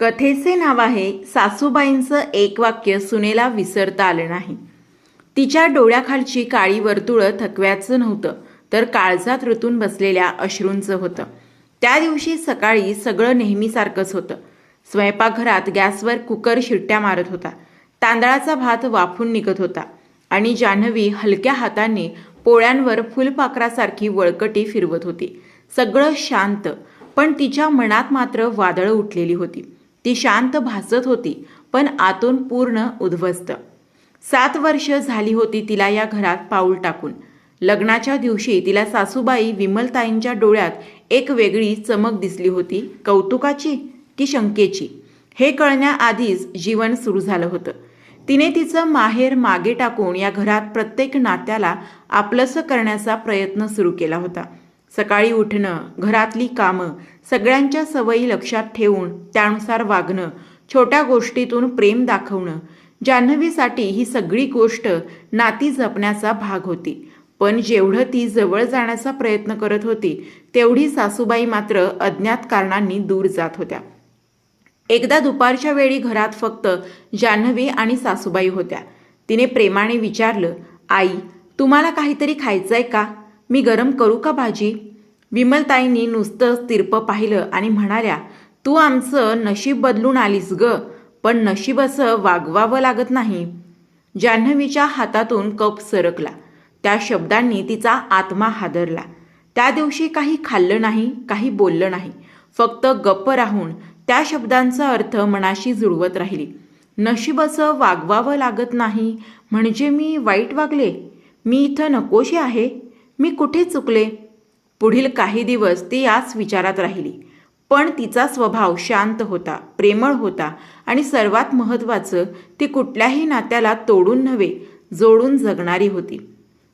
कथेचे नाव आहे सासूबाईंचं एक वाक्य सुनेला विसरता आलं नाही. तिच्या डोळ्याखालची काळी वर्तुळं थकव्याचं नव्हतं तर काळजात ऋतून बसलेल्या अश्रूंचं होतं. त्या दिवशी सकाळी सगळं नेहमीसारखंच होतं. स्वयंपाकघरात गॅसवर कुकर शिट्ट्या मारत होता. तांदळाचा भात वाफून निघत होता आणि जान्हवी हलक्या हाताने पोळ्यांवर फुलपाखरासारखी वळकटी फिरवत होती. सगळं शांत पण तिच्या मनात मात्र वादळं उठलेली होती. ती शांत भासत होती पण आतून पूर्ण उद्ध्वस्त. सात वर्ष झाली होती तिला या घरात पाऊल टाकून. लग्नाच्या दिवशी तिला सासूबाई विमलताईंच्या डोळ्यात एक वेगळी चमक दिसली होती. कौतुकाची की शंकेची? हे कळण्याआधीच जीवन सुरू झालं होतं. तिने तिचं माहेर मागे टाकून या घरात प्रत्येक नात्याला आपलंसं करण्याचा प्रयत्न सुरू केला होता. सकाळी उठणं घरातली कामं सगळ्यांच्या सवयी लक्षात ठेवून त्यानुसार वागणं छोट्या गोष्टीतून प्रेम दाखवणं जान्हवीसाठी ही सगळी गोष्ट नाती जपण्याचा भाग होती. पण जेवढं ती जवळ जाण्याचा प्रयत्न करत होती तेवढी सासूबाई मात्र अज्ञात कारणांनी दूर जात होत्या. एकदा दुपारच्या वेळी घरात फक्त जान्हवी आणि सासूबाई होत्या. तिने प्रेमाने विचारलं आई तुम्हाला काहीतरी खायचंय का? मी गरम करू का भाजी? विमलताईंनी नुसतं तिरपं पाहिलं आणि म्हणाल्या तू आमचं नशीब बदलून आलीस ग पण नशीब असं वागवावं लागत नाही. जान्हवीच्या हातातून कप सरकला. त्या शब्दांनी तिचा आत्मा हादरला. त्या दिवशी काही खाल्लं नाही काही बोललं नाही. फक्त गप्प राहून त्या शब्दांचा अर्थ मनाशी जुळवत राहिली. नशीब असं वागवावं लागत नाही म्हणजे मी वाईट वागले? मी इथं नकोशी आहे? मी कुठे चुकले? पुढील काही दिवस ती याच विचारात राहिली. पण तिचा स्वभाव शांत होता प्रेमळ होता आणि सर्वात महत्त्वाचं ती कुठल्याही नात्याला तोडून नव्हे जोडून जगणारी होती.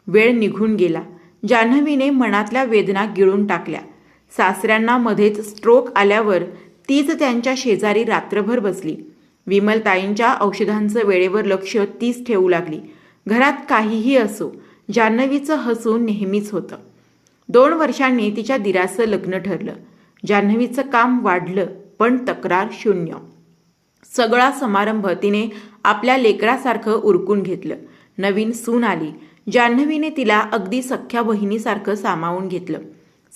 वेळ निघून गेला. जान्हवीने मनातल्या वेदना गिळून टाकल्या. सासऱ्यांना मध्येच स्ट्रोक आल्यावर तीच त्यांच्या शेजारी रात्रभर बसली. विमलताईंच्या औषधांचं वेळेवर लक्ष तीच ठेवू लागली. घरात काहीही असो जान्हवीचं हसून नेहमीच होतं. दोन वर्षांनी तिच्या दिराचं लग्न ठरलं. जान्हवीचं काम वाढलं पण तक्रार शून्य. सगळा समारंभ तिने आपल्या लेकरासारखं उरकून घेतलं. नवीन सून आली. जान्हवीने तिला अगदी सख्या बहिणीसारखं सामावून घेतलं.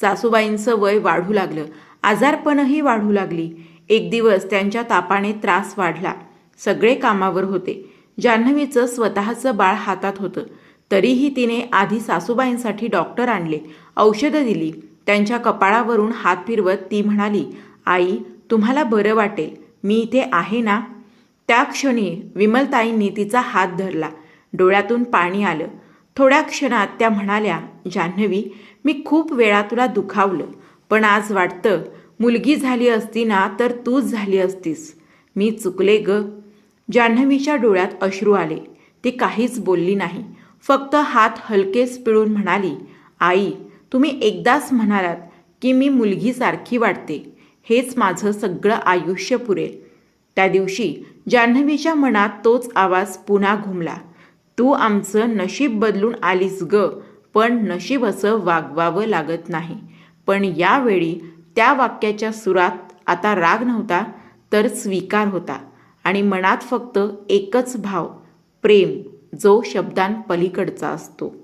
सासूबाईंचं वय वाढू लागलं. आजारपणही वाढू लागली. एक दिवस त्यांच्या तापाने त्रास वाढला. सगळे कामावर होते. जान्हवीचं स्वतःचं बाळ हातात होतं. तरीही तिने आधी सासूबाईंसाठी डॉक्टर आणले औषधं दिली. त्यांच्या कपाळावरून हात फिरवत ती म्हणाली आई तुम्हाला बरं वाटेल. मी इथे आहे ना? त्या क्षणी विमलताईंनी तिचा हात धरला. डोळ्यातून पाणी आलं. थोड्या क्षणात त्या म्हणाल्या जान्हवी मी खूप वेळा तुला दुखावलं पण आज वाटतं मुलगी झाली असती ना तर तूच झाली असतीस. मी चुकले ग. जान्हवीच्या डोळ्यात अश्रू आले. ती काहीच बोलली नाही. फक्त हात हलकेच पिळून म्हणाली आई तुम्ही एकदाच म्हणालात की मी मुलगीसारखी वाटते. हेच माझं सगळं आयुष्य पुरेल. त्या दिवशी जान्हवीच्या मनात तोच आवाज पुन्हा घुमला तू आमचं नशीब बदलून आलीस ग पण नशीब असं वागवावं लागत नाही. पण यावेळी त्या वाक्याच्या सुरात आता राग नव्हता तर स्वीकार होता आणि मनात फक्त एकच भाव प्रेम. जो शब्दांपलीकडचा असतो.